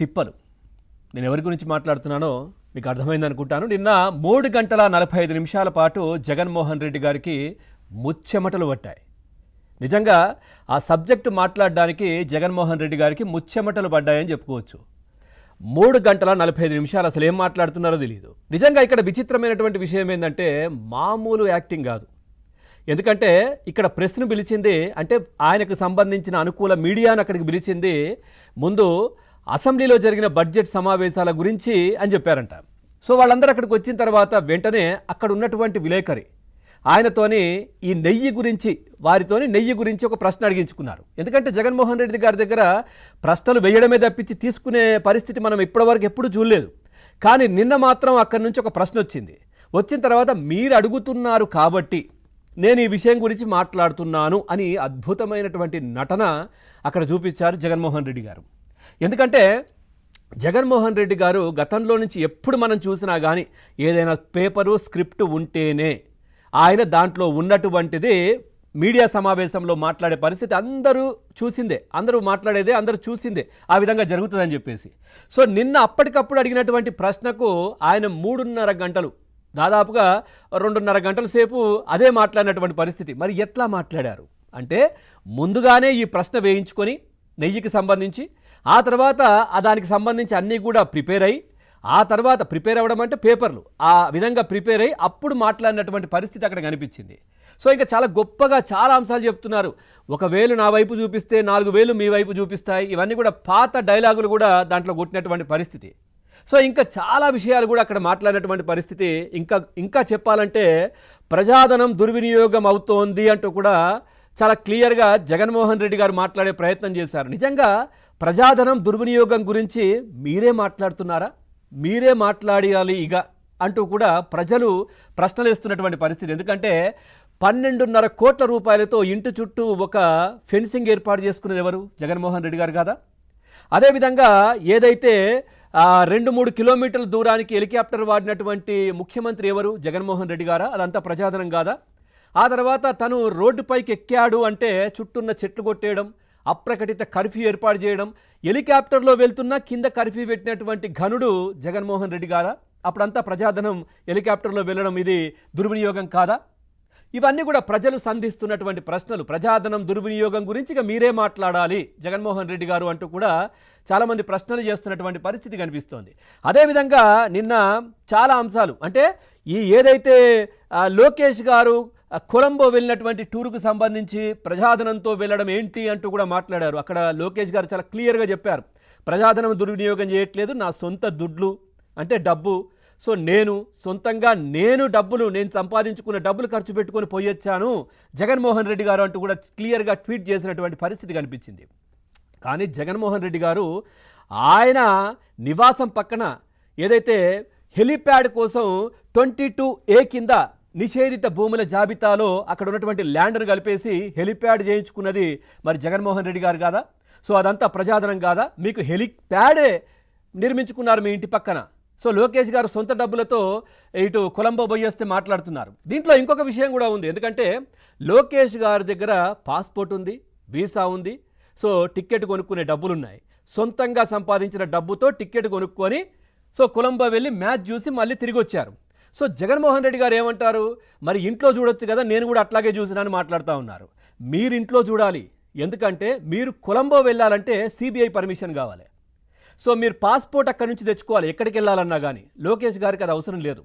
తిప్పలు. నేను ఎవరి గురించి మాట్లాడుతున్నానో మీకు అర్థమైంది అనుకుంటాను. నిన్న మూడు గంటల నలభై ఐదు నిమిషాల పాటు జగన్మోహన్ రెడ్డి గారికి ముచ్చెమటలు పట్టాయి. నిజంగా ఆ సబ్జెక్టు మాట్లాడడానికి జగన్మోహన్ రెడ్డి గారికి ముచ్చెమటలు పడ్డాయని చెప్పుకోవచ్చు. మూడు గంటల నలభై ఐదు నిమిషాలు అసలు ఏం మాట్లాడుతున్నారో తెలియదు నిజంగా ఇక్కడ విచిత్రమైనటువంటి విషయం ఏంటంటే మామూలు యాక్టింగ్ కాదు. ఎందుకంటే ఇక్కడ ప్రెస్ను పిలిచింది అంటే ఆయనకు సంబంధించిన అనుకూల మీడియాను అక్కడికి పిలిచింది. ముందు అసెంబ్లీలో జరిగిన బడ్జెట్ సమావేశాల గురించి అని చెప్పారంట. సో వాళ్ళందరూ అక్కడికి వచ్చిన తర్వాత వెంటనే అక్కడ ఉన్నటువంటి విలేకరి ఆయనతోని ఈ నెయ్యి గురించి వారితోని నెయ్యి గురించి ఒక ప్రశ్న అడిగించుకున్నారు. ఎందుకంటే జగన్మోహన్ రెడ్డి గారి దగ్గర ప్రశ్నలు వేయడమే తప్పించి తీసుకునే పరిస్థితి మనం ఇప్పటివరకు ఎప్పుడు చూడలేదు. కానీ నిన్న మాత్రం అక్కడి నుంచి ఒక ప్రశ్న వచ్చింది. వచ్చిన తర్వాత మీరు అడుగుతున్నారు కాబట్టి నేను ఈ విషయం గురించి మాట్లాడుతున్నాను అని అద్భుతమైనటువంటి నటన అక్కడ చూపించారు జగన్మోహన్ రెడ్డి గారు. ఎందుకంటే జగన్మోహన్ రెడ్డి గారు గతంలో నుంచి ఎప్పుడు మనం చూసినా కానీ ఏదైనా పేపరు స్క్రిప్ట్ ఉంటేనే ఆయన దాంట్లో ఉన్నటువంటిది మీడియా సమావేశంలో మాట్లాడే పరిస్థితి అందరూ చూసిందే. అందరూ మాట్లాడేదే అందరూ చూసిందే. ఆ విధంగా జరుగుతుందని చెప్పేసి. సో నిన్న అప్పటికప్పుడు అడిగినటువంటి ప్రశ్నకు ఆయన మూడున్నర గంటలు దాదాపుగా రెండున్నర గంటల సేపు అదే మాట్లాడినటువంటి పరిస్థితి. మరి ఎట్లా మాట్లాడారు? అంటే ముందుగానే ఈ ప్రశ్న వేయించుకొని నెయ్యికి సంబంధించి ఆ తర్వాత ఆ దానికి సంబంధించి అన్నీ కూడా ప్రిపేర్ అయ్యి ఆ తర్వాత ప్రిపేర్ అవ్వడం అంటే పేపర్లు. ఆ విధంగా ప్రిపేర్ అయ్యి అప్పుడు మాట్లాడినటువంటి పరిస్థితి అక్కడ కనిపించింది. సో ఇంకా చాలా గొప్పగా చాలా అంశాలు చెప్తున్నారు. ఒకవేళ నా వైపు చూపిస్తే నాలుగు వేలు మీ వైపు చూపిస్తాయి. ఇవన్నీ కూడా పాత డైలాగులు కూడా దాంట్లో కొట్టినటువంటి పరిస్థితి. సో ఇంకా చాలా విషయాలు కూడా అక్కడ మాట్లాడినటువంటి పరిస్థితి. ఇంకా ఇంకా చెప్పాలంటే ప్రజాధనం దుర్వినియోగం అవుతోంది అంటూ కూడా చాలా క్లియర్గా జగన్మోహన్ రెడ్డి గారు మాట్లాడే ప్రయత్నం చేశారు. నిజంగా ప్రజాధనం దుర్వినియోగం గురించి మీరే మాట్లాడుతున్నారా? మీరే మాట్లాడాలి ఇక అంటూ కూడా ప్రజలు ప్రశ్నలు వేస్తున్నటువంటి పరిస్థితి. ఎందుకంటే పన్నెండున్నర కోట్ల రూపాయలతో ఇంటి చుట్టూ ఒక ఫెన్సింగ్ ఏర్పాటు చేసుకునేది ఎవరు? జగన్మోహన్ రెడ్డి గారు కాదా? అదేవిధంగా ఏదైతే రెండు మూడు కిలోమీటర్ల దూరానికి హెలికాప్టర్ వాడినటువంటి ముఖ్యమంత్రి ఎవరు? జగన్మోహన్ రెడ్డి గారా? అదంతా ప్రజాధనం కాదా? ఆ తర్వాత తను రోడ్డుపైకి ఎక్కాడు అంటే చుట్టూన్న చెట్లు కొట్టేయడం అప్రకటిత కర్ఫ్యూ ఏర్పాటు చేయడం హెలికాప్టర్లో వెళ్తున్నా కింద కర్ఫ్యూ పెట్టినటువంటి ఘనుడు జగన్మోహన్ రెడ్డి కాదా అప్పుడంతా ప్రజాధనం హెలికాప్టర్లో వెళ్ళడం ఇది దుర్వినియోగం కాదా? ఇవన్నీ కూడా ప్రజలు సంధిస్తున్నటువంటి ప్రశ్నలు. ప్రజాధనం దుర్వినియోగం గురించి ఇక మీరే మాట్లాడాలి జగన్మోహన్ రెడ్డి గారు అంటూ కూడా చాలామంది ప్రశ్నలు చేస్తున్నటువంటి పరిస్థితి కనిపిస్తోంది. అదేవిధంగా నిన్న చాలా అంశాలు అంటే ఈ ఏదైతే లోకేష్ గారు కొలంబో వెళ్ళినటువంటి టూర్కు సంబంధించి ప్రజాధనంతో వెళ్ళడం ఏంటి అంటూ కూడా మాట్లాడారు. అక్కడ లోకేష్ గారు చాలా క్లియర్గా చెప్పారు. ప్రజాధనం దుర్వినియోగం చేయట్లేదు నా సొంత దుడ్లు అంటే డబ్బు. సో నేను సొంతంగా నేను డబ్బులు నేను సంపాదించుకున్న డబ్బులు ఖర్చు పెట్టుకొని పోయొచ్చాను జగన్మోహన్ రెడ్డి గారు అంటూ కూడా క్లియర్గా ట్వీట్ చేసినటువంటి పరిస్థితి కనిపించింది. కానీ జగన్మోహన్ రెడ్డి గారు ఆయన నివాసం పక్కన ఏదైతే హెలిప్యాడ్ కోసం ట్వంటీ టూ ఏ కింద నిషేధిత భూముల జాబితాలో అక్కడ ఉన్నటువంటి ల్యాండ్ను కలిపేసి హెలిప్యాడ్ చేయించుకున్నది మరి జగన్మోహన్ రెడ్డి గారు కాదా? సో అదంతా ప్రజాధనం కాదా? మీకు హెలిప్యాడే నిర్మించుకున్నారు మీ ఇంటి పక్కన. సో లోకేష్ గారు సొంత డబ్బులతో ఇటు కొలంబో పోయేస్తే మాట్లాడుతున్నారు. దీంట్లో ఇంకొక విషయం కూడా ఉంది. ఎందుకంటే లోకేష్ గారి దగ్గర పాస్పోర్ట్ ఉంది వీసా ఉంది. సో టికెట్ కొనుక్కునే డబ్బులు ఉన్నాయి సొంతంగా సంపాదించిన డబ్బుతో టికెట్ కొనుక్కొని సో కొలంబో వెళ్ళి మ్యాచ్ చూసి మళ్ళీ తిరిగి వచ్చారు సో జగన్మోహన్ రెడ్డి గారు ఏమంటారు? మరి ఇంట్లో చూడొచ్చు కదా నేను కూడా అట్లాగే చూసినాను మాట్లాడుతూ ఉన్నారు. మీరు ఇంట్లో చూడాలి. ఎందుకంటే మీరు కొలంబో వెళ్ళాలంటే సిబిఐ పర్మిషన్ కావాలి. సో మీరు పాస్పోర్ట్ అక్కడి నుంచి తెచ్చుకోవాలి ఎక్కడికి వెళ్ళాలన్నా కానీ లోకేష్ గారికి అది అవసరం లేదు.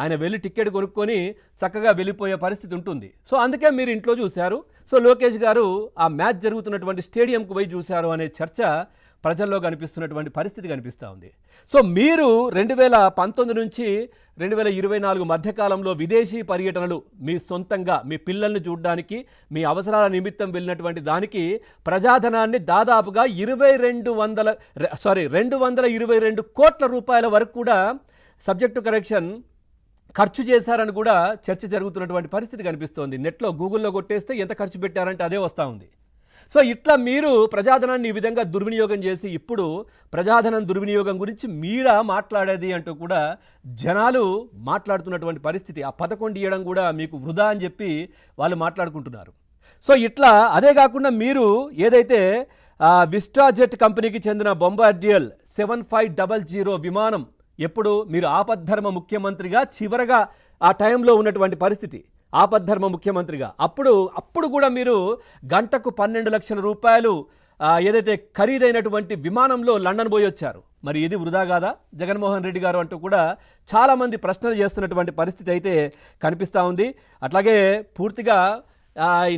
ఆయన వెళ్ళి టికెట్ కొనుక్కొని చక్కగా వెళ్ళిపోయే పరిస్థితి ఉంటుంది. సో అందుకే మీరు ఇంట్లో చూశారు. సో లోకేష్ గారు ఆ మ్యాచ్ జరుగుతున్నటువంటి స్టేడియంకు పోయి చూశారు అనే చర్చ ప్రజల్లో కనిపిస్తున్నటువంటి పరిస్థితి కనిపిస్తూ ఉంది. సో మీరు రెండు వేల పంతొమ్మిది నుంచి రెండు వేల ఇరవై నాలుగు మధ్యకాలంలో విదేశీ పర్యటనలు మీ సొంతంగా మీ పిల్లల్ని చూడడానికి మీ అవసరాల నిమిత్తం వెళ్ళినటువంటి దానికి ప్రజాధనాన్ని దాదాపుగా ఇరవై రెండు వందల సారీ రెండు వందల ఇరవై రెండు కోట్ల రూపాయల వరకు కూడా సబ్జెక్టు కరెక్షన్ ఖర్చు చేశారని కూడా చర్చ జరుగుతున్నటువంటి పరిస్థితి కనిపిస్తోంది. నెట్లో గూగుల్లో కొట్టేస్తే ఎంత ఖర్చు పెట్టారంటే అదే వస్తూ ఉంది. సో ఇట్లా మీరు ప్రజాధనాన్ని ఈ విధంగా దుర్వినియోగం చేసి ఇప్పుడు ప్రజాధనం దుర్వినియోగం గురించి మీరా మాట్లాడేది అంటూ కూడా జనాలు మాట్లాడుతున్నటువంటి పరిస్థితి. ఆ పథకొండు ఇవ్వడం కూడా మీకు వృధా అని చెప్పి వాళ్ళు మాట్లాడుకుంటున్నారు. సో ఇట్లా అదే కాకుండా మీరు ఏదైతే విస్టాజెట్ కంపెనీకి చెందిన Bombardier seven five double zero విమానం ఎప్పుడు మీరు ఆపద్ధర్మ ముఖ్యమంత్రిగా చివరగా ఆ టైంలో ఉన్నటువంటి పరిస్థితి. ఆపద్ధర్మ ముఖ్యమంత్రిగా. అప్పుడు అప్పుడు కూడా మీరు గంటకు పన్నెండు లక్షల రూపాయలు ఏదైతే ఖరీదైనటువంటి విమానంలో లండన్ పోయి వచ్చారు. మరి ఇది వృధా కాదా? జగన్మోహన్ రెడ్డి గారు అంటూ కూడా చాలామంది ప్రశ్నలు చేస్తున్నటువంటి పరిస్థితి అయితే కనిపిస్తూ ఉంది. అట్లాగే పూర్తిగా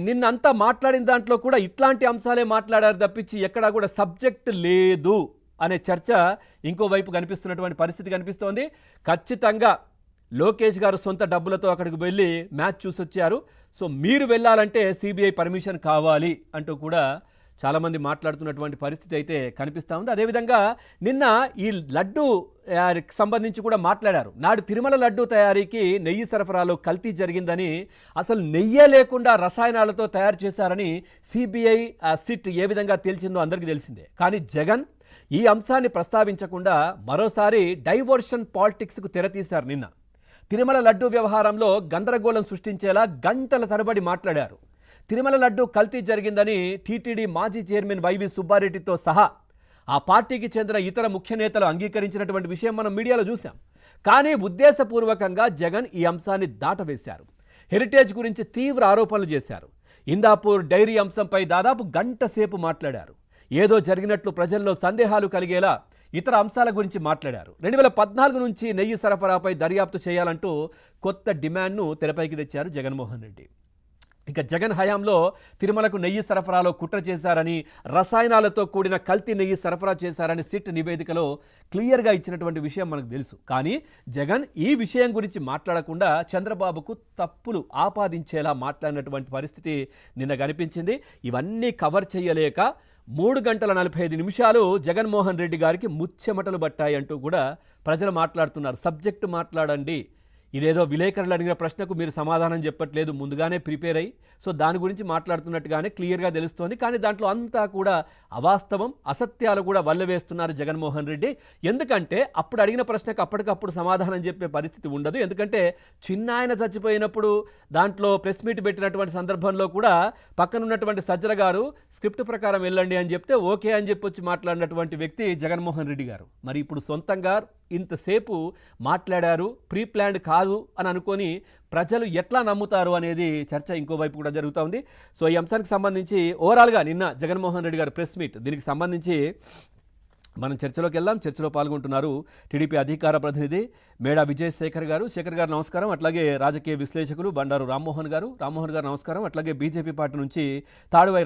నిన్నంతా మాట్లాడిన దాంట్లో కూడా ఇట్లాంటి అంశాలే మాట్లాడారు తప్పించి ఎక్కడా కూడా సబ్జెక్ట్ లేదు. అనే చర్చ ఇంకోవైపు కనిపిస్తున్నటువంటి పరిస్థితి కనిపిస్తోంది. ఖచ్చితంగా లోకేష్ గారు సొంత డబ్బులతో అక్కడికి వెళ్ళి మ్యాచ్ చూసొచ్చారు సో మీరు వెళ్ళాలంటే సిబిఐ పర్మిషన్ కావాలి అంటూ కూడా చాలామంది మాట్లాడుతున్నటువంటి పరిస్థితి అయితే కనిపిస్తూ ఉంది. అదేవిధంగా నిన్న ఈ లడ్డు సంబంధించి కూడా మాట్లాడారు. నాడు తిరుమల లడ్డు తయారీకి నెయ్యి సరఫరాలో కల్తీ జరిగిందని అసలు నెయ్యే లేకుండా రసాయనాలతో తయారు చేశారని సిబిఐ సిట్ ఏ విధంగా తేల్చిందో అందరికీ తెలిసిందే. కానీ జగన్ ఈ అంశాన్ని ప్రస్తావించకుండా మరోసారి డైవర్షన్ పాలిటిక్స్కు తెరతీశారు నిన్న. తిరుమల లడ్డూ వ్యవహారంలో గందరగోళం సృష్టించేలా గంటల తరబడి మాట్లాడారు. తిరుమల లడ్డూ కల్తీ జరిగిందని టీటీడీ మాజీ చైర్మన్ వైవి సుబ్బారెడ్డితో సహా ఆ పార్టీకి చెందిన ఇతర ముఖ్య నేతలు అంగీకరించినటువంటి విషయం మనం మీడియాలో చూశాం. కానీ ఉద్దేశపూర్వకంగా జగన్ ఈ అంశాన్ని దాటవేశారు. హెరిటేజ్ గురించి తీవ్ర ఆరోపణలు చేశారు. ఇందాపూర్ డైరీ అంశంపై దాదాపు గంట సేపు మాట్లాడారు. ఏదో జరిగినట్లు ప్రజల్లో సందేహాలు కలిగేలా ఇతర అంశాల గురించి మాట్లాడారు. రెండు వేల పద్నాలుగు నుంచి నెయ్యి సరఫరాపై దర్యాప్తు చేయాలంటూ కొత్త డిమాండ్ను తెరపైకి తెచ్చారు జగన్మోహన్ రెడ్డి. ఇక జగన్ హయాంలో తిరుమలకు నెయ్యి సరఫరాలో కుట్ర చేశారని రసాయనాలతో కూడిన కల్తీ నెయ్యి సరఫరా చేశారని సిట్ నివేదికలో క్లియర్గా ఇచ్చినటువంటి విషయం మనకు తెలుసు. కానీ జగన్ ఈ విషయం గురించి మాట్లాడకుండా చంద్రబాబుకు తప్పులు ఆపాదించేలా మాట్లాడినటువంటి పరిస్థితి నిన్న కనిపించింది ఇవన్నీ కవర్ చేయలేక మూడు గంటల నలభై ఐదు నిమిషాలు జగన్మోహన్ రెడ్డి గారికి ముచ్చెమటలు పట్టాయి అంటూ కూడా ప్రజలు మాట్లాడుతున్నారు. సబ్జెక్టు మాట్లాడండి. ఇదేదో విలేకరులు అడిగిన ప్రశ్నకు మీరు సమాధానం చెప్పట్లేదు ముందుగానే ప్రిపేర్ అయ్యి. సో దాని గురించి మాట్లాడుతున్నట్టుగానే క్లియర్గా తెలుస్తోంది. కానీ దాంట్లో అంతా కూడా అవాస్తవం అసత్యాలు కూడా వల్లవేస్తున్నారు జగన్మోహన్ రెడ్డి. ఎందుకంటే అప్పుడు అడిగిన ప్రశ్నకు అప్పటికప్పుడు సమాధానం చెప్పే పరిస్థితి ఉండదు. ఎందుకంటే చిన్న ఆయన చచ్చిపోయినప్పుడు దాంట్లో ప్రెస్ మీట్ పెట్టినటువంటి సందర్భంలో కూడా పక్కన ఉన్నటువంటి సజ్జల గారు స్క్రిప్ట్ ప్రకారం వెళ్ళండి అని చెప్తే ఓకే అని చెప్పి వచ్చి మాట్లాడినటువంటి వ్యక్తి జగన్మోహన్ రెడ్డి గారు. మరి ఇప్పుడు సొంతంగా ఇంతసేపు మాట్లాడారు ప్రీ ప్లాన్డ్ కాదు అని అనుకొని ప్రజలు ఎట్లా నమ్ముతారు అనేది చర్చ ఇంకోవైపు కూడా జరుగుతూ ఉంది. సో ఈ అంశానికి సంబంధించి ఓవరాల్గా నిన్న జగన్మోహన్ రెడ్డి గారు ప్రెస్ మీట్ దీనికి సంబంధించి మనం చర్చలోకి వెళ్దాం. చర్చలో పాల్గొంటున్నారు టీడీపీ అధికార ప్రతినిధి మేడా విజయ్ శేఖర్ గారు. శేఖర్ గారు నమస్కారం. అట్లాగే రాజకీయ విశ్లేషకులు బండారు రామ్మోహన్ గారు. రామ్మోహన్ గారు నమస్కారం. అట్లాగే బీజేపీ పార్టీ నుంచి తాడువై